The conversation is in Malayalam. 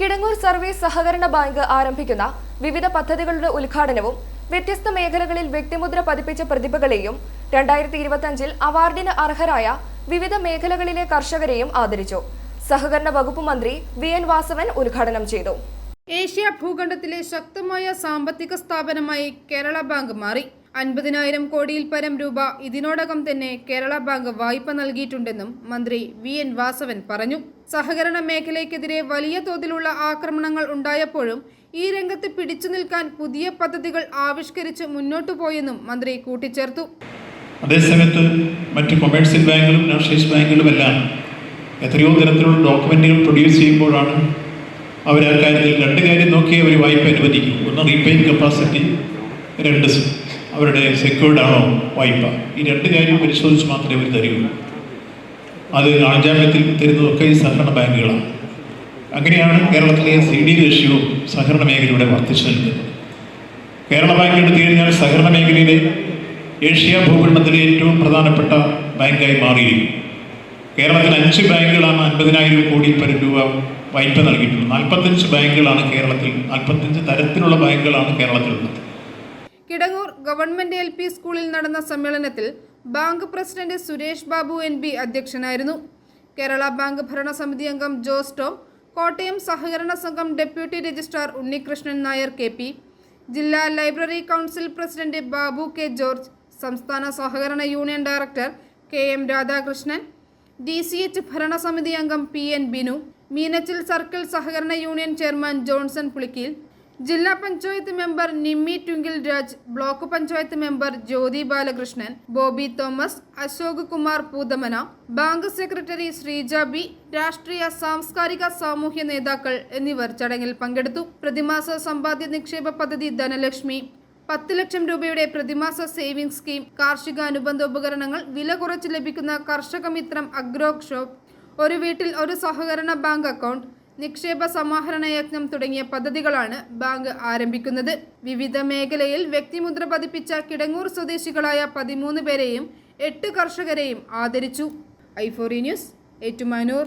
കിടങ്ങൂർ സർവീസ് സഹകരണ ബാങ്ക് ആരംഭിക്കുന്ന വിവിധ പദ്ധതികളുടെ ഉദ്ഘാടനവും വ്യത്യസ്ത മേഖലകളിൽ വ്യക്തിമുദ്ര പതിപ്പിച്ച പ്രതിഭകളെയും രണ്ടായിരത്തി ഇരുപത്തിയഞ്ചിൽ അവാർഡിന് അർഹരായ വിവിധ മേഖലകളിലെ കർഷകരെയും ആദരിച്ചു. സഹകരണ വകുപ്പ് മന്ത്രി വി എൻ വാസവൻ ഉദ്ഘാടനം ചെയ്തു. ഏഷ്യ ഭൂഖണ്ഡത്തിലെ ശക്തമായ സാമ്പത്തിക സ്ഥാപനമായി കേരള ബാങ്ക് മാറി. അൻപതിനായിരം കോടിയിൽ പരം രൂപ ഇതിനോടകം തന്നെ കേരള ബാങ്ക് വായ്പ നൽകിയിട്ടുണ്ടെന്നും മന്ത്രി വി എൻ വാസവൻ പറഞ്ഞു. സഹകരണ മേഖലയ്ക്കെതിരെ വലിയ തോതിലുള്ള ആക്രമണങ്ങൾ ഉണ്ടായപ്പോഴും ഈ രംഗത്ത് പിടിച്ചു നിൽക്കാൻ പുതിയ പദ്ധതികൾ ആവിഷ്കരിച്ച് മുന്നോട്ടു പോയെന്നും മന്ത്രി കൂട്ടിച്ചേർത്തു. അതേസമയത്ത് മറ്റ് കൊമേഴ്സ്യൽ ബാങ്കുകളും നോൺസ്റ്റേഷ് ബാങ്കുകളും എല്ലാം എത്രയോ തരത്തിലുള്ള ഡോക്യുമെന്റുകൾ പ്രൊഡ്യൂസ് ചെയ്യുമ്പോഴാണ് അവർ ആ കാര്യത്തിൽ രണ്ട് കാര്യം നോക്കി അവർ വായ്പ അനുവദിക്കും. ഒന്ന് റീപേയിങ് കപ്പാസിറ്റി രണ്ട് അവരുടെ സെക്യൂർഡ് ആണോ വായ്പ? ഈ രണ്ട് കാര്യവും പരിശോധിച്ച് മാത്രമേ അവർ തരികയുള്ളൂ അത് ആൾജാമ്യത്തിൽ തരുന്നതൊക്കെ ഈ സഹകരണ ബാങ്കുകളാണ്. അങ്ങനെയാണ് കേരളത്തിലെ സി ഡി റേഷ്യോ സഹകരണ മേഖലയുടെ വർദ്ധിച്ചു നിൽക്കുന്നത് കേരള ബാങ്ക് എടുത്തു കഴിഞ്ഞാൽ സഹകരണ മേഖലയിലെ ഏഷ്യ ഭൂഖണ്ഡത്തിലെ ഏറ്റവും പ്രധാനപ്പെട്ട ബാങ്കായി മാറിയിരിക്കും. കേരളത്തിൽ അഞ്ച് ബാങ്കുകളാണ് അൻപതിനായിരം കോടി പരം രൂപ വായ്പ നൽകിയിട്ടുള്ളത്. നാൽപ്പത്തഞ്ച് ബാങ്കുകളാണ് കേരളത്തിൽ നാൽപ്പത്തഞ്ച് തരത്തിലുള്ള ബാങ്കുകളാണ് കേരളത്തിലുള്ളത്. കിടങ്ങൂർ ഗവൺമെന്റ് എൽ സ്കൂളിൽ നടന്ന സമ്മേളനത്തിൽ bank president Suresh Babu N അധ്യക്ഷനായിരുന്നു. കേരള ബാങ്ക് ഭരണസമിതി അംഗം ജോസ് ടോം കോട്ടയം സഹകരണ സംഘം deputy registrar Unnikrishnan Nair K P ജില്ലാ library council president Babu K George സംസ്ഥാന സഹകരണ union director K M Radhakrishnan D C H ഭരണസമിതി അംഗം P N Binu Meenachil circle സഹകരണ യൂണിയൻ ചെയർമാൻ ജോൺസൺ പുളിക്കീൽ ജില്ലാ panchayat member Nimmi Twinkle Raj block panchayat member Jyothi Balakrishnan Bobby Thomas Ashok Kumar Poothamana bank secretary Sreeja B രാഷ്ട്രീയ സാംസ്കാരിക സാമൂഹ്യ നേതാക്കൾ എന്നിവർ ചടങ്ങിൽ പങ്കെടുത്തു. പ്രതിമാസ സമ്പാദ്യ നിക്ഷേപ പദ്ധതി ധനലക്ഷ്മി പത്ത് ലക്ഷം രൂപയുടെ പ്രതിമാസ സേവിംഗ് സ്കീം കാർഷിക അനുബന്ധ ഉപകരണങ്ങൾ വില കുറച്ച് ലഭിക്കുന്ന കർഷക മിത്രം അഗ്രോ ഷോപ്പ് ഒരു വീട്ടിൽ ഒരു സഹകരണ ബാങ്ക് അക്കൗണ്ട് നിക്ഷേപ സമാഹരണ യജ്ഞം തുടങ്ങിയ പദ്ധതികളാണ് ബാങ്ക് ആരംഭിക്കുന്നത്. വിവിധ മേഖലയിൽ വ്യക്തിമുദ്ര പതിപ്പിച്ച കിടങ്ങൂർ സ്വദേശികളായ പതിമൂന്ന് പേരെയും എട്ട് കർഷകരെയും ആദരിച്ചു. ഐഫോറി ന്യൂസ് ഏറ്റുമാനൂർ.